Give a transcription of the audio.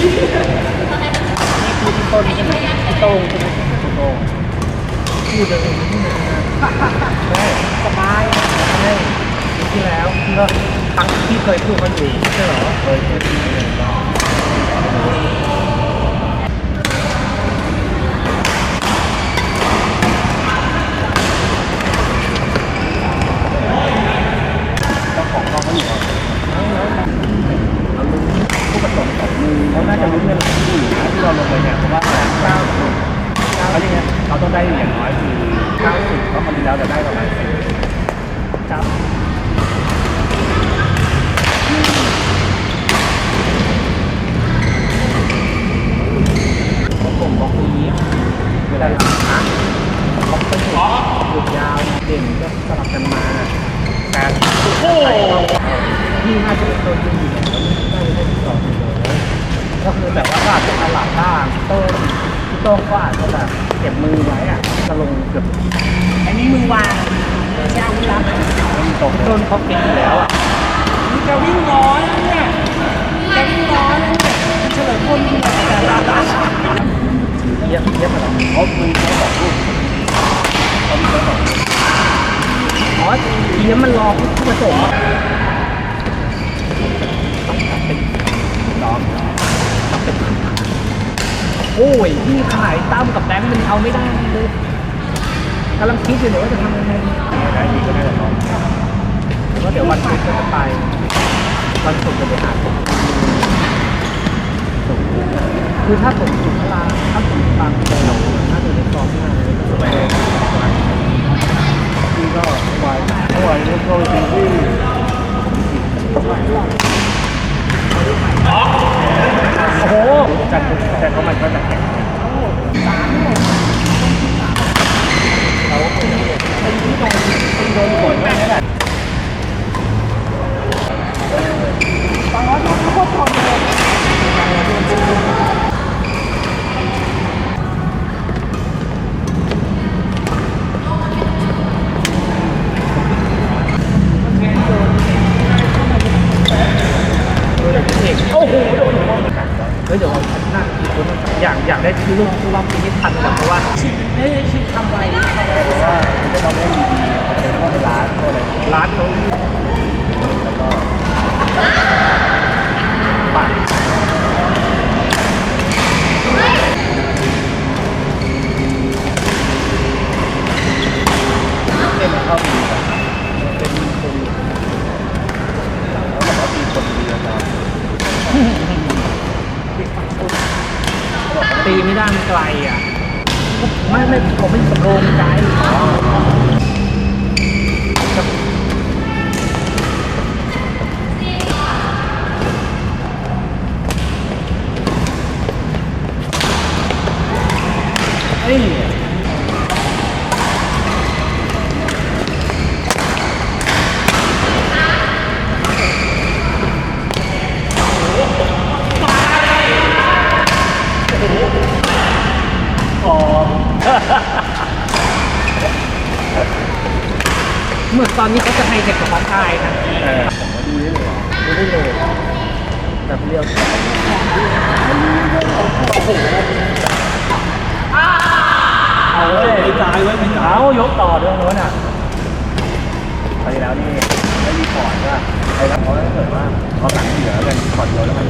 นี่คือพี่ต้นใช่ไหมพี่โต้งใช่ไหมพี่โต้งพูดเลยพูดเลยใช่สบายใช่ปีที่แล้วก็ตั้งที่เคยพูดกันอยู่ใช่เหรอเคยพูดกันอยู่ เราลงไปเนี่ยเพราะว่าเก้าสิบเขาอย่างเงี้ยเขาต้องได้อย่างน้อยคือเก้าสิบเพราะคนที่แล้วจะได้ประมาณสิบครับผมบอกคุณนี้เวลาหลังนะเขาเป็นหยุดยาวเด่นก็สลับกันมาแต่โอ้พี่น่าจะเป็นตัวยืนอยู่แล้วน่าจะได้ที่สองเลย ก็คือแบบว่าก็อาจจะตลาดบ้างต้นพี่โต้งก็อาจจะแบบเก็บมือไว้อะจะลงเกือบอันนี้มือวางเจ้ารับมันตกต้นเขาเก็บอยู่แล้วอะนี่จะวิ่งร้อนแล้วเนี่ยจะวิ่งร้อนแล้วเนี่ยเฉลิมพลที่ไหนแต่ละร้านเยี่ยมเยี่ยมอะไรเขามีแค่สองลูกเขามีแค่สองลูกอ๋อทีนี้มันรอผู้ผสมอะเป็น อ้ยพี่ขายตั้มกับแบงค์มันเอาไม่ได้เลยกำลังคิดอยู่เลยว่าจะทำยังไงได้ดีก็ได้แต่น้องแล้วเดี๋ยววันศุกร์ก็จะไปวันศุกร์จะไปหาผมคือถ้าผมสุขลาถ้าผมฟังเจอน่าจะได้กองานาเลยก็ ไม่ได้ที่ก็วายเมื่อวานนี้ก็จริงที่ โอ้โห จัดแต่เขามันก็จะแข็งเขาตีที่โดนตีโดนฝนไม่ได้แหละ โอ้โหโดน เฮ้ยเดี๋ยวฉันนั่งอีกคนอยากอยากได้ที่ลูกที่รอบนี้ให้ทันแบบเพราะว่าเฮ้ยชิดทำไว้ทำไว้ว่าจะต้องได้ดี ตีไม่ได้มันไกลอะ ไม่ไม่ผมไม่โกงใจเฮ้ย หมือนตอนนี้เขาจะให้เด็กกับของไทยนะเออดีเลยหรอไม่ได้เลยแบบเรียวเอาเว้ยตายไว้เป็นเอายกต่อเรื่องโน้นอะไปแล้วนี่ไม่มีพอร์ตว่าไอ้แล้วเขาถ้าเกิดว่าเขาหลังเหลือกันพอร์ตเดียวแล้วมัน